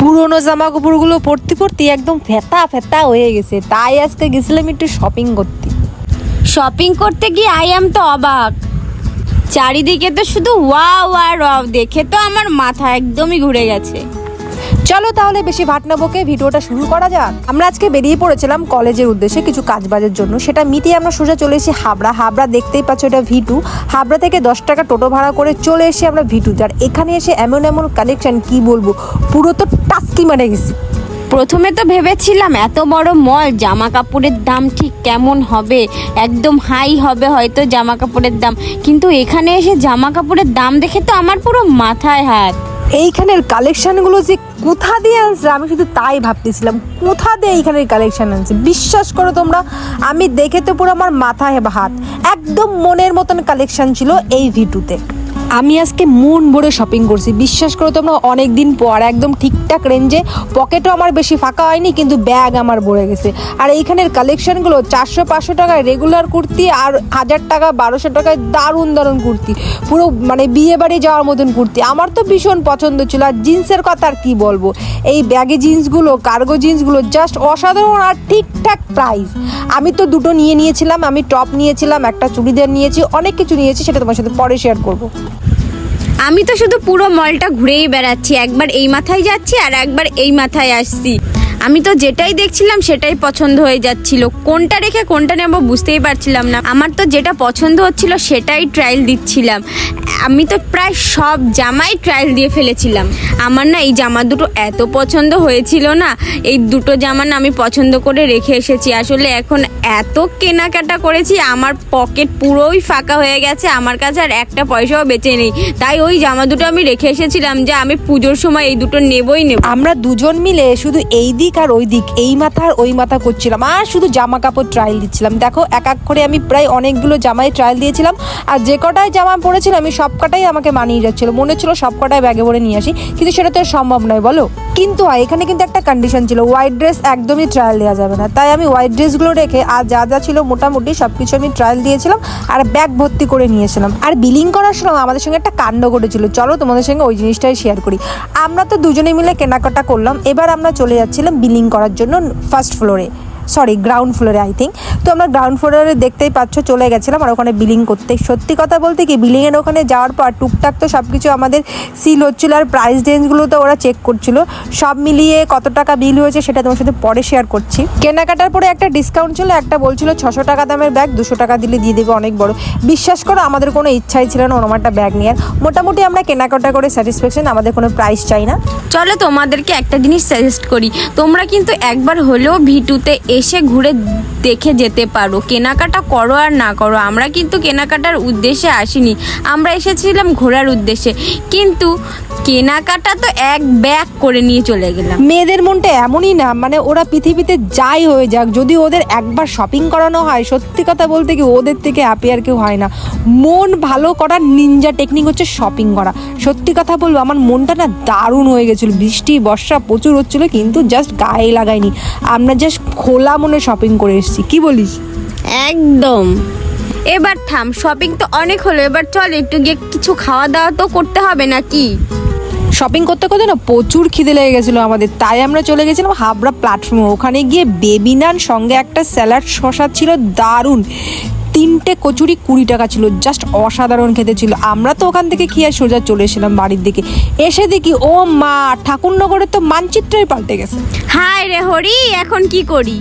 পুরোনো জামা কাপড়গুলো পরতে পরতে একদম ফেতা ফেতা হয়ে গেছে। তাই আজকে গেছিলাম একটু শপিং করতে। শপিং করতে গিয়ে আই এম তো অবাক। চারিদিকে তো শুধু ওয়া ওয়া রব দেখে তো আমার মাথা একদমই ঘুরে গেছে। চলো তাহলে বেশি ভাট না বকে ভিডিওটা শুরু করা যাক। আমরা আজকে বেরিয়ে পড়েছিলাম কলেজের উদ্দেশ্যে কিছু কাজবাজের জন্য। সেটা মিটিয়ে আমরা সোজা চলে এসেছি হাবড়া। হাবড়া দেখতেই পাচ্ছ এটা ভিটু। হাবড়া থেকে দশ টাকা টোটো ভাড়া করে চলে এসে আমরা ভিটু। আর এখানে এসে এমন এমন কালেকশন কি বলব? পুরো তো টাস্কি মারে গেছি। প্রথমে তো ভেবেছিলাম এত বড় মল জামা কাপড়ের দাম ঠিক কেমন হবে? একদম হাই হবে হয়তো জামা কাপড়ের দাম। কিন্তু এখানে এসে জামা কাপড়ের দাম দেখে তো আমার পুরো মাথায় হাত। এইখানের কালেকশনগুলো যে কোথা দিয়ে আনছে? আমি শুধু তাই ভাবতেছিলাম, কোথা দিয়ে এইখানের কালেকশন আনছে? বিশ্বাস করো তোমরা, আমি দেখে তো পুরো আমার মাথায় হাত। একদম মনের মতন কালেকশন ছিল এই ভিটুতে আমি আজকে মন ভরে শপিং করছি। বিশ্বাস করো তোমরা অনেক দিন পর একদম ঠিকঠাক রেঞ্জে পকেটও আমার বেশি ফাঁকা হয়নি, কিন্তু ব্যাগ আমার ভরে গেছে। আর এইখানের কালেকশনগুলো চারশো পাঁচশো টাকায় রেগুলার কুর্তি আর হাজার টাকা, বারোশো টাকায় দারুণ দারুণ কুর্তি। পুরো মানে বিয়ে বাড়ি যাওয়ার মতন কুর্তি। আমার তো ভীষণ পছন্দ ছিল, আর জিন্সের কথা আর কী বলব? এই ব্যাগে জিন্সগুলো কার্গো জিন্সগুলো জাস্ট অসাধারণ আর ঠিকঠাক প্রাইস আমি তো দুটো নিয়ে নিয়েছিলাম, আমি টপ নিয়েছিলাম, একটা চুড়িদার নিয়েছি, অনেক কিছু নিয়েছি, সেটা তোমার সাথে পরে শেয়ার করব। আমি তো শুধু পুরো মলটা ঘুরেই বেড়াচ্ছি, একবার এই মাথায় যাচ্ছি আর একবার এই মাথায় আসছি। আমি তো যেটাই দেখছিলাম সেটাই পছন্দ হয়ে যাচ্ছিল। কোনটা রেখে কোনটা নেব বুঝতেই পারছিলাম না। আমার তো যেটা পছন্দ হচ্ছিল সেটাই ট্রায়াল দিচ্ছিলাম। আমি তো প্রায় সব জামাই ট্রায়াল দিয়ে ফেলেছিলাম। আমার না এই জামা দুটো এত পছন্দ হয়েছিল না, এই দুটো জামা না আমি পছন্দ করে রেখে এসেছি। আসলে এখন এত কেনাকাটা করেছি, আমার পকেট পুরোই ফাঁকা হয়ে গেছে, আমার কাছে আর একটা পয়সাও বেঁচে নেই। তাই ওই জামা দুটো আমি রেখে এসেছিলাম যে আমি পুজোর সময় এই দুটো নেবই নেব। আমরা দুজন মিলে শুধু এই দিক আর ওই দিক এই মাথা ওই মাথা করছিলাম। আর শুধু জামা কাপড় ট্রায়াল দিচ্ছিলাম। দেখো এক এক করে আমি প্রায় অনেকগুলো জামাই ট্রায়াল দিয়েছিলাম। আর যে কটায় জামা পরেছিলাম আমি সব কটাই আমাকে মানিয়ে যাচ্ছিল। মনে হচ্ছিল সব কটাই ব্যাগে ভরে নিয়ে আসি কিন্তু সেটা তো সম্ভব নয় বলো। কিন্তু হয়, এখানে কিন্তু একটা কন্ডিশন ছিল হোয়াইট ড্রেস একদমই ট্রায়াল দেওয়া যাবে না। তাই আমি হোয়াইট ড্রেসগুলো রেখে আর যা যা ছিল মোটামুটি সব কিছু আমি ট্রায়াল দিয়েছিলাম আর ব্যাগ ভর্তি করে নিয়েছিলাম আর বিলিং করার সময় আমাদের সঙ্গে একটা কাণ্ড ঘটেছিল। চলো তোমাদের সঙ্গে ওই জিনিসটাই শেয়ার করি। আমরা তো দুজনে মিলে কেনাকাটা করলাম এবার আমরা চলে যাচ্ছিলাম বিলিং করার জন্য ফার্স্ট ফ্লোরে সরি গ্রাউন্ড ফ্লোরে আই থিঙ্ক তো আমরা গ্রাউন্ড ফ্লোরে দেখতেই পাচ্ছ, চলে গেছিলাম আর ওখানে বিলিং করতে। সত্যি কথা বলতে কি বিলিংয়ের ওখানে যাওয়ার পর টুকটাক তো সব কিছু আমাদের সিল হচ্ছিল আর প্রাইস রেঞ্জগুলো তো ওরা চেক করছিল। সব মিলিয়ে কত টাকা বিল হয়েছে সেটা তোমার সাথে পরে শেয়ার করছি। কেনাকাটার পরে একটা ডিসকাউন্ট ছিল, একটা বলছিল ছশো টাকা দামের ব্যাগ দুশো টাকা দিলে দিয়ে দেবে, অনেক বড়। বিশ্বাস করো, আমাদের কোনো ইচ্ছাই ছিল না ওরকম একটা ব্যাগ নেওয়ার মোটামুটি আমরা কেনাকাটা করে স্যাটিসফ্যাকশন আমাদের কোনো প্রাইস চাই না। চলো তোমাদেরকে একটা জিনিস সাজেস্ট করি। তোমরা কিন্তু একবার হলেও ভিটুতে এসে ঘুরে দেখে যেতে পারো। কেনাকাটা করো আর না করো। আমরা কিন্তু কেনাকাটার উদ্দেশ্যে আসিনি। আমরা এসেছিলাম ঘোরার উদ্দেশ্যে। কিন্তু কেনাকাটা তো এক ব্যাগ করে নিয়ে চলে গেলাম। মেয়েদের মনটা এমনই না মানে ওরা পৃথিবীতে যাই হয়ে যাক যদি ওদের একবার শপিং করানো হয় সত্যি কথা বলতে কি ওদের থেকে হ্যাপি আর কেউ হয় না। মন ভালো করার নিনজা টেকনিক হচ্ছে শপিং করা। সত্যি কথা বলব আমার মনটা না দারুণ হয়ে গেছিল। বৃষ্টি বর্ষা প্রচুর হচ্ছিল কিন্তু জাস্ট গায়ে লাগাইনি আমরা জাস্ট খোলা মনে শপিং করে এসেছি। কি বলিস? একদম। এবার থাম শপিং তো অনেক হলো এবার চল একটু গিয়ে কিছু খাওয়া দাওয়া তো করতে হবে নাকি? শপিং করতে করতে না প্রচুর খিদে লেগে গেছিল আমাদের। তাই আমরা চলে গেছিলাম হাবড়া প্ল্যাটফর্মে ওখানে গিয়ে বেবি নান সঙ্গে একটা স্যালাড শশা ছিল দারুণ। তিনটে কচুরি কুড়ি টাকা ছিল জাস্ট অসাধারণ খেতে ছিল। আমরা তো ওখান থেকে খেয়ে সোজা চলে এসেছিলাম বাড়ির দিকে। এসে দেখি, ও মা, ঠাকুরনগরের তো মানচিত্রই পাল্টে গেছে। হাই রে হরি, এখন কি করি?